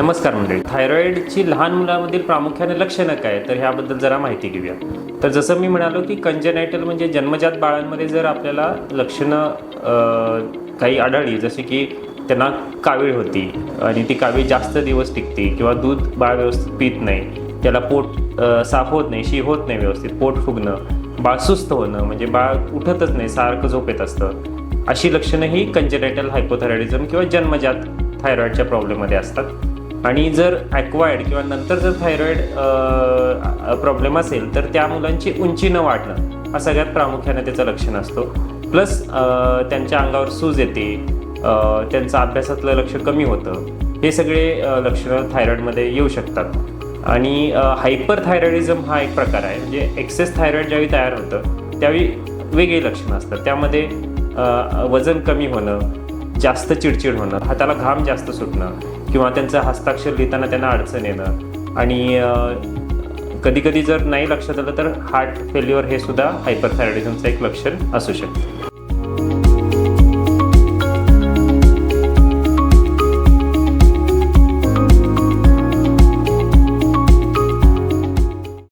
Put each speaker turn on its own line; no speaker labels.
नमस्कार मंडळी. थायरॉईडची लहान मुलांमधील प्रामुख्याने लक्षणं काय? तर ह्याबद्दल जरा माहिती घेऊया. तर जसं मी म्हणालो की कंजेनायटल म्हणजे जन्मजात बाळांमध्ये जर आपल्याला लक्षणं काही आढळली जसे की त्यांना कावीळ होती आणि ती कावीळ जास्त दिवस टिकते किंवा दूध बाळ व्यवस्थित पित नाही त्याला पोट साफ होत नाही शी होत नाही व्यवस्थित पोट फुगणं बाळ सुस्त होणं म्हणजे बाळ उठतच नाही सारखं झोपेत असतं अशी लक्षणं ही कंजेनायटल हायपोथायरॉइडिझम किंवा जन्मजात थायरॉईडच्या प्रॉब्लेममध्ये असतात. आणि जर ॲक्वायर्ड किंवा नंतर जर थायरॉईड प्रॉब्लेम असेल तर त्या मुलांची उंची न वाढणं हा सगळ्यात प्रामुख्याने त्याचं लक्षण असतो. प्लस त्यांच्या अंगावर सूज येते त्यांचं अभ्यासातलं लक्ष कमी होतं. हे सगळे लक्षणं थायरॉईडमध्ये येऊ शकतात. आणि हायपर थायरॉईडिझम हा एक प्रकार आहे. म्हणजे एक्सेस थायरॉईड ज्यावेळी तयार होतं त्यावेळी वेगळी लक्षणं असतात. त्यामध्ये वजन कमी होणं जास्त चिडचिड होणं हाताला घाम जास्त सुटणं किंवा त्यांचं हस्ताक्षर लिहिताना त्यांना अडचण येणं. आणि कधी कधी जर नाही लक्षात आलं तर हार्ट फेल्युअर हे सुद्धा हायपरथायरॉइडिझमचं एक लक्षण असू शकतं.